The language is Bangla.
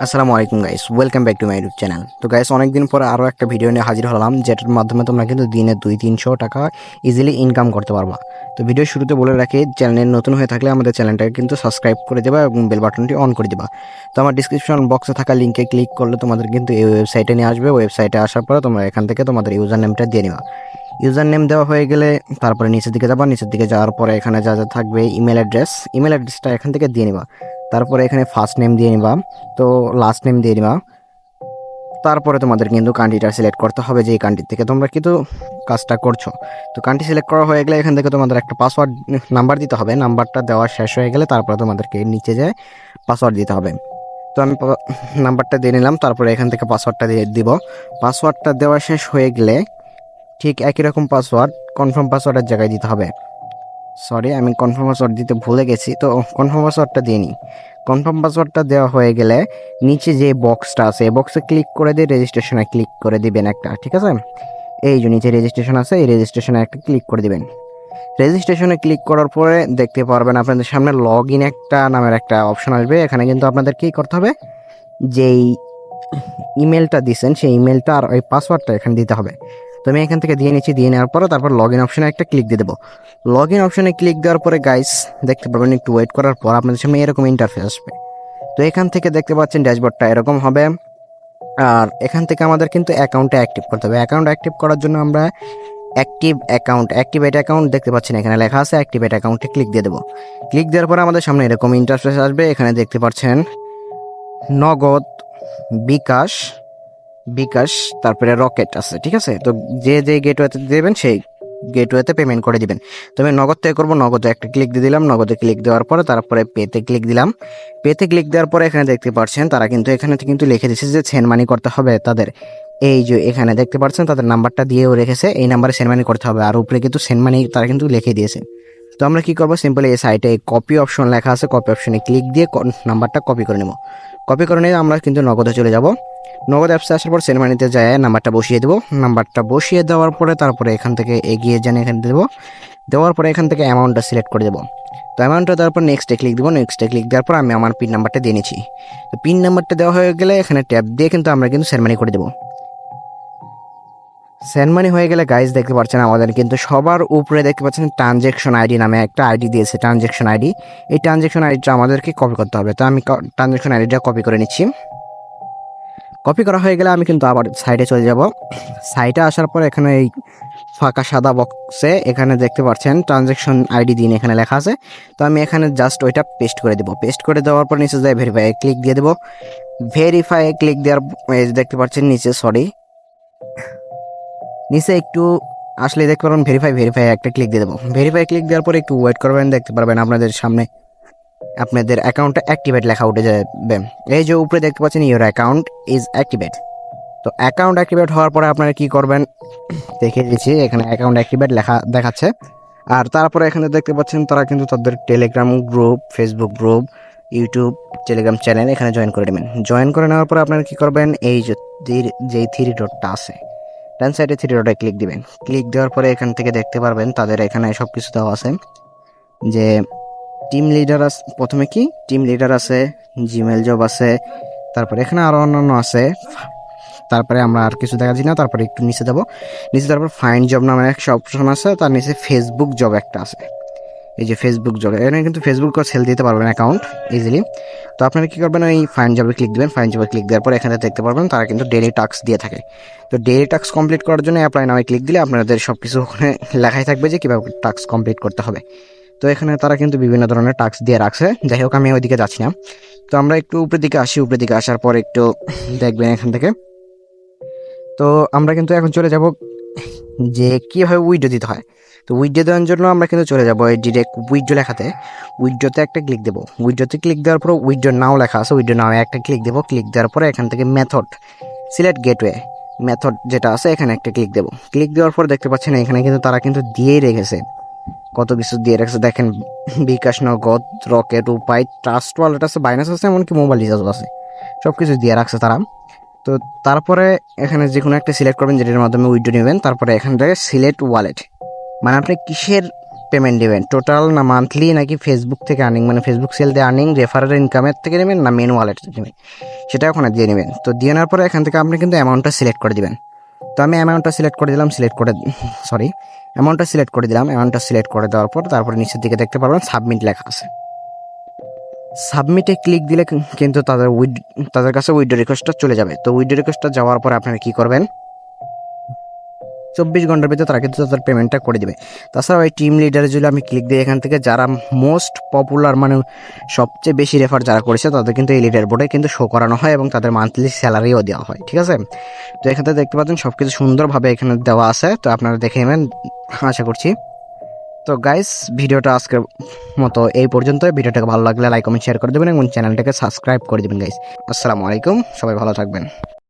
আসসালামু আলাইকুম guys welcome back to my YouTube channel তো গাইস অনেকদিন পরে আরও একটা ভিডিও নিয়ে হাজির হলাম, যেটার মাধ্যমে তোমরা কিন্তু দিনে দুই তিনশো টাকা ইজিলি ইনকাম করতে পারবা। তো ভিডিও শুরুতে বলে রাখি চ্যানেল নতুন হয়ে থাকলে আমাদের চ্যানেলটাকে কিন্তু সাবস্ক্রাইব করে দেবা এবং বেল বাটনটি অন করে দেবা। তো, আমার ডিসক্রিপশন বক্সে থাকা লিঙ্কে ক্লিক করলে তোমাদের কিন্তু এই ওয়েবসাইটে নিয়ে আসবে। ওয়েবসাইটে আসার পরে তোমরা এখান থেকে তোমাদের ইউজার নেমটা দিয়ে নিবা। ইউজার নেম দেওয়া হয়ে গেলে তারপরে নিচের দিকে যাবা। নিচের দিকে যাওয়ার পরে এখানে যা যা থাকবে ইমেল অ্যাড্রেস ইমেল অ্যাড্রেসটা এখান থেকে দিয়ে নিবা। তারপরে এখানে ফার্স্ট নেম দিয়ে নিবা। তো লাস্ট নেম দিয়ে নিবা। তারপরে তোমাদের কিন্তু কান্ট্রিটা সিলেক্ট করতে হবে যে এই কান্ট্রি থেকে তোমরা কিন্তু কাজটা করছ। তো কান্ট্রি সিলেক্ট করা হয়ে গেলে এখান থেকে তোমাদের একটা পাসওয়ার্ড নাম্বার দিতে হবে। নাম্বারটা দেওয়া শেষ হয়ে গেলে তারপরে তোমাদেরকে নিচে যায় পাসওয়ার্ড দিতে হবে। তো আমি নাম্বারটা দিয়ে নিলাম, তারপরে এখান থেকে পাসওয়ার্ডটা দিয়ে দিব। পাসওয়ার্ডটা দেওয়া শেষ হয়ে গেলে ঠিক একই রকম পাসওয়ার্ড কনফার্ম পাসওয়ার্ডের জায়গায় দিতে হবে। সরি আমি কনফার্ম পাসওয়ার্ড দিতে ভুলে গেছি, তো কনফার্ম পাসওয়ার্ডটা দিয়ে নিই। কনফার্ম পাসওয়ার্ডটা দেওয়া হয়ে গেলে নিচে যে বক্সটা আছে, এই বক্সে ক্লিক করে দিয়ে রেজিস্ট্রেশনে ক্লিক করে দিবেন একটা, ঠিক আছে? এই যে নিচে রেজিস্ট্রেশন আছে, এই রেজিস্ট্রেশনে একটা ক্লিক করে দিবেন। রেজিস্ট্রেশনে ক্লিক করার পরে দেখতে পারবেন আপনাদের সামনে লগ ইন একটা নামের একটা অপশন আসবে, এখানে কিন্তু আপনাদের কী করতে হবে? যেই ইমেলটা দিছেন, সেই ইমেলটা আর ওই পাসওয়ার্ডটা এখানে দিতে হবে। তো আমি এখান থেকে দিয়ে নিচ্ছি, দিয়ে নেওয়ার পরে তারপর লগ ইন অপশনে একটা ক্লিক দিয়ে দেবো। লগ ইন অপশনে ক্লিক দেওয়ার পরে গাইস দেখতে পারবেন একটু ওয়েট করার পর আপনাদের সামনে এরকম ইন্টারফেস আসবে। তো এখান থেকে দেখতে পাচ্ছেন ড্যাশবোর্ডটা এরকম হবে। আর এখান থেকে আমাদের কিন্তু অ্যাকাউন্টটা অ্যাক্টিভ করতে হবে। অ্যাকাউন্ট অ্যাক্টিভ করার জন্য আমরা অ্যাক্টিভ অ্যাকাউন্ট অ্যাক্টিভেট অ্যাকাউন্ট দেখতে পাচ্ছেন এখানে লেখা আছে অ্যাক্টিভেট অ্যাকাউন্টে ক্লিক দিয়ে দেবো। ক্লিক দেওয়ার পরে আমাদের সামনে এরকম ইন্টারফেস আসবে। এখানে দেখতে পাচ্ছেন নগদ বিকাশ বিকাশ, তারপরে রকেট আছে, ঠিক আছে? তো যে যে গেটওয়েতে দেবেন, সেই গেটওয়েতে পেমেন্ট করে দিবেন। তো আমি নগদ থেকে করব, নগদে একটা ক্লিক দিয়ে দিলাম, নগদে ক্লিক দেওয়ার পরে তারপরে পেতে ক্লিক দিলাম। পেতে ক্লিক দেওয়ার পরে এখানে দেখতে পাচ্ছেন, তারা কিন্তু এখানে কিন্তু লিখে দিচ্ছে যে সেন্ড মানি করতে হবে তাদের। এই যে এখানে দেখতে পাচ্ছেন, তাদের নাম্বারটা দিয়েও রেখেছে, এই নাম্বারে সেন্ড মানি করতে হবে। আর উপরে কিন্তু সেন্ড মানি তারা কিন্তু লিখে দিয়েছে। তো আমরা কি করব? সিম্পলি এই সাইটে কপি অপশন লেখা আছে কপি অপশনে ক্লিক দিয়ে নাম্বারটা কপি করে নেব। কপি করে নিয়ে আমরা কিন্তু নগদে চলে যাব। নগদ অ্যাপসে আসার পর সেরেমানিতে যায় নাম্বারটা বসিয়ে দেবো। নাম্বারটা বসিয়ে দেওয়ার পরে তারপরে এখান থেকে এগিয়ে যান এখানে দেবো। দেওয়ার পরে এখান থেকে অ্যামাউন্টটা সিলেক্ট করে দেবো। তো অ্যামাউন্টটা দেওয়ার পর নেক্সটে ক্লিক দেবো। নেক্সটে ক্লিক দেওয়ার পর আমি আমার পিন নাম্বারটা দিয়ে নিচ্ছি। তো পিন নাম্বারটা দেওয়া হয়ে গেলে এখানে ট্যাপ দিয়ে কিন্তু আমরা কিন্তু সেরেমানি করে দেবো। সেনমানি হয়ে গেলে গাইজ দেখতে পাচ্ছেন আমাদের কিন্তু সবার উপরে দেখতে পাচ্ছেন ট্রানজেকশন আইডি নামে একটা আইডি দিয়েছে ট্রানজেকশন আইডি এই ট্রানজেকশন আইডিটা আমাদেরকে কপি করতে হবে। তো আমি ট্রানজেকশন আইডিটা কপি করে নিচ্ছি। কপি করা হয়ে গেলে আমি কিন্তু আবার সাইডে চলে যাব। সাইডে আসার পর এখানে এই ফাঁকা সাদা বক্সে এখানে দেখতে পাচ্ছেন ট্রানজেকশন আইডি দিন এখানে লেখা আছে। তো আমি এখানে জাস্ট ওইটা পেস্ট করে দেবো। পেস্ট করে দেওয়ার পর নিচে যায় ভেরিফাই ক্লিক দিয়ে দেবো। ভেরিফাই ক্লিক দেওয়ার দেখতে পাচ্ছেন নিচে সরি নিচে একটু আসলে দেখতে পারবেন ভেরিফাই ভেরিফাই একটা ক্লিক দিয়ে দেবো। ভেরিফাই ক্লিক দেওয়ার পর একটু ওয়েট করবেন, দেখতে পারবেন আপনাদের সামনে আপনাদের অ্যাকাউন্টটা অ্যাক্টিভেট লেখা উঠে যাবে। এই যে উপরে দেখতে পাচ্ছেন ইউর অ্যাকাউন্ট ইজ অ্যাক্টিভেট তো অ্যাকাউন্ট অ্যাক্টিভেট হওয়ার পরে আপনারা কি করবেন? দেখে দিচ্ছি, এখানে অ্যাকাউন্ট অ্যাক্টিভেট লেখা দেখাচ্ছে। আর তারপরে এখানে দেখতে পাচ্ছেন, তারা কিন্তু তাদের Telegram group Facebook group YouTube Telegram channel এখানে জয়েন করে নেবেন। জয়েন করে নেওয়ার পরে আপনারা কী করবেন? এই যে থ্রি ডটটা আছে, ডান সাইডে থ্রি ডটে ক্লিক দিবেন। ক্লিক দেওয়ার পরে এখান থেকে দেখতে পারবেন, তাদের এখানে সব কিছু দেওয়া আছে। যে টিম লিডার আছে, প্রথমে কি? টিম লিডার আছে জিমেল জব আছে, তারপরে এখানে আরও অন্যান্য আছে। তারপরে আমরা আর কিছু দেখা দেখাচ্ছি না, তারপরে একটু নিচে দেবো নিচে তারপর ফাইন জব নামে একটা অপশন আছে, তার নিচে ফেসবুক জব একটা আছে। এই যে ফেসবুক জব এখানে কিন্তু ফেসবুক সেল দিতে পারবেন অ্যাকাউন্ট ইজিলি তো আপনারা কী করবেন, ওই ফাইন জবে ক্লিক দেবেন ফাইন জবে ক্লিক দেওয়ার পর এখানে দেখতে পারবেন, তারা কিন্তু ডেলি টাস্ক দিয়ে থাকে। তো ডেলি টাস্ক কমপ্লিট করার জন্য অ্যাপ্লাই নামে ক্লিক দিলে আপনাদের সব কিছু ওখানে লেখাই থাকবে যে কীভাবে টাস্ক কমপ্লিট করতে হবে। তো এখানে তারা কিন্তু বিভিন্ন ধরনের টাস্ক দিয়ে রাখছে। যাই হোক, আমি ওইদিকে যাচ্ছি না। তো আমরা একটু উপরের দিকে আসি, উপরের দিকে আসার পর একটু দেখবেন এখান থেকে। তো আমরা কিন্তু এখন চলে যাব যে কীভাবে উইডো দিতে হয়। তো উইডো দেওয়ার জন্য আমরা কিন্তু চলে যাব এই ডিরেক্ট উইডো লেখাতে। উইডোতে একটা ক্লিক দেবো। উইডোতে ক্লিক দেওয়ার পর উইডো নাও লেখা আছে। উইডো নাও একটা ক্লিক দেবো। ক্লিক দেওয়ার পরে এখান থেকে মেথড সিলেক্ট গেটওয়ে মেথড যেটা আছে, এখানে একটা ক্লিক দেবো। ক্লিক দেওয়ার পর দেখতে পাচ্ছেন এখানে কিন্তু তারা কিন্তু দিয়েই রেখেছে। কত কিছু দিয়ে রাখছে। দেখেন, বিকাশ নগদ, রকেট, উপায় ট্রাস্ট ওয়ালেট আছে বাইনাস আছে, এমনকি মোবাইল রিচার্জ আছে। সব কিছু দিয়ে রাখছে তারা। তো তারপরে এখানে যে কোনো একটা সিলেক্ট করবেন, যেটার মাধ্যমে উইড্রো নেবেন, তারপরে এখান থেকে সিলেক্ট ওয়ালেট মানে আপনি কিসের পেমেন্ট দেবেন টোটাল না মান্থলি নাকি ফেসবুক থেকে আর্নিং মানে ফেসবুক সেল দিয়ে আর্নিং রেফারের ইনকামের থেকে নেবেন, না মেন ওয়ালেট নেবেন? সেটা ওখানে দিয়ে নেবেন। তো দিয়ে নেওয়ার পরে এখান থেকে আপনি কিন্তু অ্যামাউন্টটা সিলেক্ট করে দিবেন। তো আমি অ্যামাউন্টটা সিলেক্ট করে দিলাম সিলেক্ট করে সরি অ্যামাউন্টটা সিলেক্ট করে দিলাম অ্যামাউন্টটা সিলেক্ট করে দেওয়ার পর তারপরে নিচের দিকে দেখতে পারবেন সাবমিট লেখা আছে। সাবমিটে ক্লিক দিলে কিন্তু তাদের উইড তাদের কাছে উইডো রিকোয়েস্টটা চলে যাবে। তো উইডো রিকোয়েস্টটা যাওয়ার পর আপনারা কী করবেন? চব্বিশ ঘণ্টার ভিতরে তারা কিন্তু তাদের পেমেন্টটা করে দেবে। তাছাড়াও এই টিম লিডারে যদি আমি ক্লিক দিই এখান থেকে, যারা মোস্ট পপুলার মানে সবচেয়ে বেশি রেফার যারা করেছে, তাদের কিন্তু এই লিডার বোর্ডে কিন্তু শো করানো হয় এবং তাদের মান্থলি স্যালারিও দেওয়া হয়, ঠিক আছে? তো এখান থেকে দেখতে পাচ্ছেন সব কিছু সুন্দরভাবে এখানে দেওয়া আছে। তো আপনারা দেখে নেবেন, আশা করছি। তো গাইস ভিডিওটা আজকের মতো এই পর্যন্ত ভিডিওটাকে ভালো লাগলে লাইক কমেন্ট শেয়ার করে দেবেন এবং চ্যানেলটাকে সাবস্ক্রাইব করে দেবেন গাইস আসসালামু আলাইকুম, সবাই ভালো থাকবেন।